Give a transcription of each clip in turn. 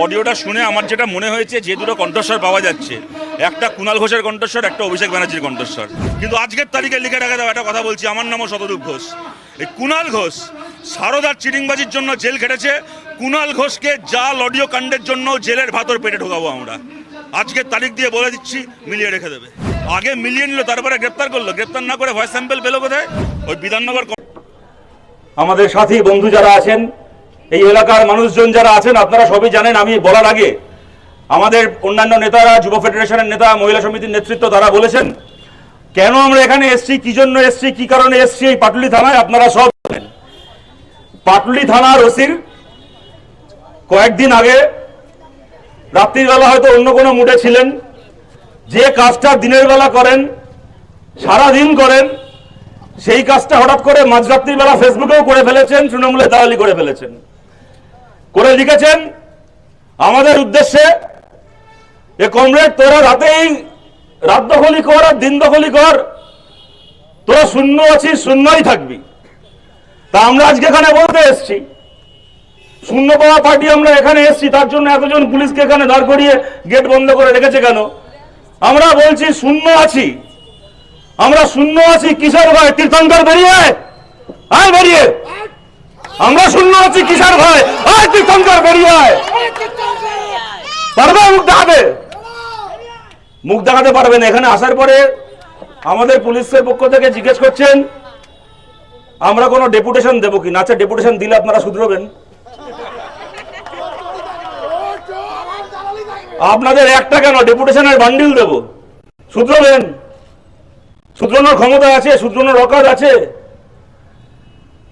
অডিওটা শুনে আমার যেটা মনে হয়েছে, যে দুটো কণ্ঠস্বর পাওয়া যাচ্ছে। একটা কুণাল ঘোষের কণ্ঠস্বর, একটা অভিষেক ব্যানার্জির কণ্ঠস্বর। কিন্তু আজকের তারিখে লিখে রাখা দাও একটা কথা বলছি, আমার নামও শতরূপ ঘোষ। এই কুণাল ঘোষ সারদার চিটিংবাজির জন্য জেল খেটেছে। কুণাল ঘোষকে জাল অডিও কাণ্ডের জন্য জেলের ভাতর পেটে ঢোকাবো আমরা। আজকের তারিখ দিয়ে বলে দিচ্ছি, মিলিয়ে রেখে দেবে। আগে মিলিয়ে নিল, তারপরে গ্রেপ্তার করল। গ্রেপ্তার না করে ভয়েস স্যাম্পেল পেল কোথায়? ওই বিধাননগর আমাদের সাথী বন্ধু যারা আছেন এই এলাকার মানুষজন যারা আছেন, আপনারা সবই জানেন, আমি বলার আগে আমাদের অন্যান্য নেতারা, যুব ফেডারেশনের নেতা, মহিলা সমিতির নেতৃত্ব তারা বলেছেন, কেন আমরা এখানে এসছি, কি জন্য এসছি, কি কারণে এসছি এই পাটুলি থানায়, আপনারা সব জানেন। পাটুলি থানার ওসির কয়েকদিন আগে, রাত্রির বেলা হয়তো অন্য কোনো মুডে ছিলেন, যে কাজটা দিনের বেলা করেন, সারা দিন করেন, সেই কাজটা হঠাৎ করে মাঝরাত্রির বেলা ফেসবুকেও করে ফেলেছেন, তৃণমূলে দালালি করে ফেলেছেন। করে লিখেছেন। আমাদের উদ্দেশ্যে যে কমরেড, তোরা রাতেই রাত দখলি কর আর দিন দখলি কর। তোরা শূন্য আছিস, শূন্যই থাকবি। তা আমরা আজকে এখানে বলতে এসছি। শূন্য পাওয়া পার্টি আমরা এখানে এসছি, তার জন্য এতজন পুলিশকে এখানে দাঁড় করিয়ে গেট বন্ধ করে রেখেছে কেন? আমরা বলছি শূন্য আছি। আমরা শূন্য আছি, কিসের ভয়? তীর্থঙ্কর বেরিয়ে। আয় বেরিয়ে। আমরা শূন্য আছি, কিসের ভয় আয়, তীর্থঙ্কর, বেরিয়ে আয়। পারবে মুখ দেখাতে? মুখ দেখাতে পারবেন এখানে আসার পরে আমাদের পুলিশের পক্ষ থেকে জিজ্ঞেস করছেন, আমরা কোনো ডেপুটেশন দেবো কি? না আচ্ছা ডেপুটেশন দিলে আপনারা শুধরবেন। আপনাদের একটা কেন? ডেপুটেশনের বান্ডিল দেবো। শুধরবেন। শুধরানোর ক্ষমতা আছে, শুধরানোর অকাজ আছে।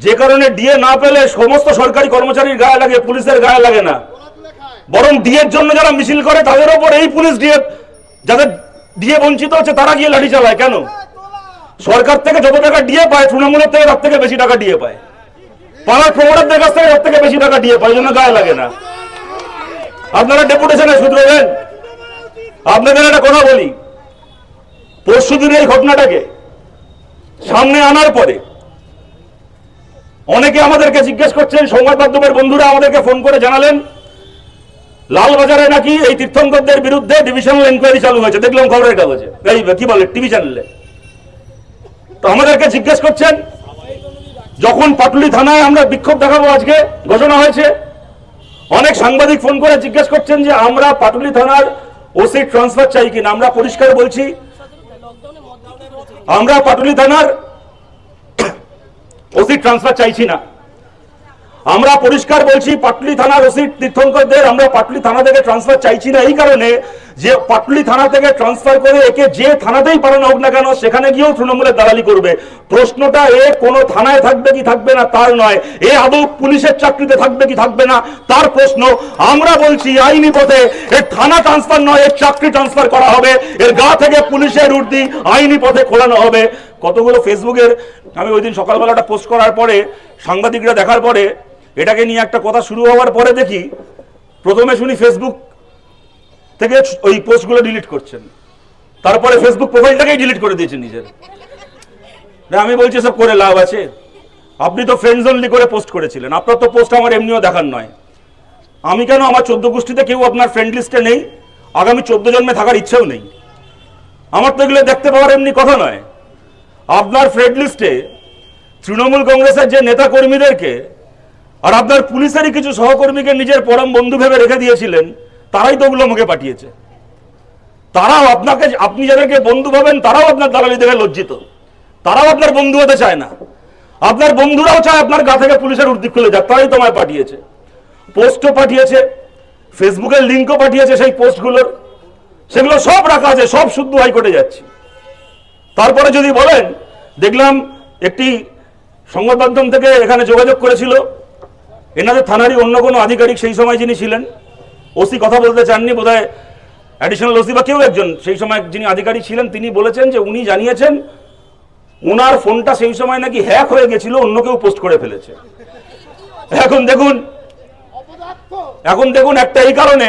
যে কারণে ডিএ না পেলে সমস্ত সরকারি কর্মচারীর গায়ে লাগে, পুলিশের গায়ে লাগে না। বরং ডিএর জন্য যারা মিছিল করে, তাদের ওপর এই পুলিশ ডিএ যাদের ডিএ বঞ্চিত হচ্ছে তারা গিয়ে লাঠি চালায়। কেন? সরকার থেকে যত টাকা ডিএ পায়, তৃণমূলের থেকে তার থেকে বেশি টাকা ডিএ পায়। পাড়ার প্রমোটারদের কাছ থেকে তার থেকে বেশি টাকা ডিএ পায় জন্য গায়ে লাগে না। আপনারা ডেপুটেশনে শুধরাবেন? আপনাদের একটা কথা বলি। পরশু দিনের এই ঘটনাটাকে সামনে আনার পরে অনেকে আমাদেরকে জিজ্ঞেস করছেন, সংবাদ মাধ্যমের বন্ধুরা আমাদেরকে ফোন করে জানালেন, লালবাজারে নাকি এই তীর্থঙ্করদের বিরুদ্ধে ডিভিশনাল এনকোয়ারি চালু হয়েছে? দেখলাম খবরের কাগজে। এই কি বলে টিভি চ্যানেলে তো আমাদেরকে জিজ্ঞেস করছেন, যখন পাটুলি থানায় আমরা বিক্ষোভ দেখাবো আজকে, ঘোষণা হয়েছে, অনেক সাংবাদিক ফোন করে জিজ্ঞেস করছেন যে আমরা পাটুলি থানার ওসি ট্রান্সফার চাই কিনা। আমরা পরিষ্কার বলছি, আমরা পাটুলি থানার ওসি ট্রান্সফার চাইছি না। আমরা পরিষ্কার বলছি, পাটলি থানার ওসি তীর্থঙ্করদের আমরা পাটলি থানা থেকে ট্রান্সফার চাইছি না। এই কারণে যে পাটুলি থানা থেকে ট্রান্সফার করে একে যে থানাতেই পাঠানো হোক না কেন, সেখানে গিয়েও তৃণমূলের দালালি করবে। প্রশ্নটা এ, কোন থানায় থাকবে কি থাকবে না, তার নয়। এ আদৌ পুলিশের চাকরিতে থাকবে কি থাকবে না, তার প্রশ্ন। আমরা বলছি, আইনি পথে এর থানা ট্রান্সফার নয় এর চাকরি ট্রান্সফার করা হবে। এর গা থেকে পুলিশের উর্দি আইনি পথে খোলানো হবে। কতগুলো ফেসবুকের, আমি ওই দিন সকালবেলাটা পোস্ট করার পরে, সাংবাদিকরা দেখার পরে, এটাকে নিয়ে একটা কথা শুরু হওয়ার পরে দেখি, প্রথমে শুনি ফেসবুক থেকে ওই পোস্টগুলো ডিলিট করছেন। তারপরে ফেসবুক প্রোফাইলটাকেই ডিলিট করে দিয়েছেন নিজের। আমি বলছি সব করে লাভ আছে। আপনি তো ফ্রেন্ডস অনলি করে পোস্ট করেছিলেন। আপনার তো পোস্ট আমার এমনিও দেখার নয়। আমি কেন আমার চোদ্দ গোষ্ঠীতে কেউ আপনার ফ্রেন্ড লিস্টে নেই? আগামী চোদ্দ জন্মে থাকার ইচ্ছেও নেই। আমার তো এগুলো দেখতে পাওয়ার এমনি কথা নয়। আপনার ফ্রেন্ড লিস্টে তৃণমূল কংগ্রেসের যে নেতা কর্মীদেরকে আর আপনার পুলিশেরই কিছু সহকর্মীকে নিজের পরম বন্ধু ভেবে রেখে দিয়েছিলেন তারাই তো ওগুলো মুখে পাঠিয়েছে। তারাও আপনাকে, আপনি যাদেরকে বন্ধু ভাবেন, তারাও আপনার দালালি দেখে লজ্জিত। তারাও আপনার বন্ধু হতে চায় না। আপনার বন্ধুরাও চায় আপনার গা থেকে পুলিশের উর্দি খুলে যাক, তারাই তোমায় পাঠিয়েছে। পোস্টও পাঠিয়েছে ফেসবুকের লিঙ্কও পাঠিয়েছে সেই পোস্টগুলোর। সেগুলো সব রাখা আছে, সব শুদ্ধ হাইকোর্টে যাচ্ছে। তারপরে যদি বলেন, দেখলাম একটি সংবাদ মাধ্যম থেকে এখানে যোগাযোগ করেছিল। এনাদের থানারই অন্য কোনো আধিকারিক সেই সময় যিনি ছিলেন। ওসি কথা বলতে চাননি বোধহয় অ্যাডিশনাল ওসি বা কেউ একজন। সেই সময় যিনি আধিকারিক ছিলেন, তিনি বলেছেন যে উনি জানিয়েছেন ওনার ফোনটা সেই সময় নাকি হ্যাক হয়ে গেছিল, অন্য কেউ পোস্ট করে ফেলেছে। এখন দেখুন এখন দেখুন একটা এই কারণে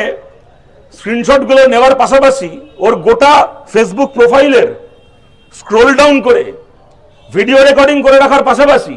স্ক্রিনশটগুলো নেওয়ার পাশাপাশি ওর গোটা ফেসবুক প্রোফাইলের স্ক্রোল ডাউন করে ভিডিও রেকর্ডিং করে রাখার পাশাপাশি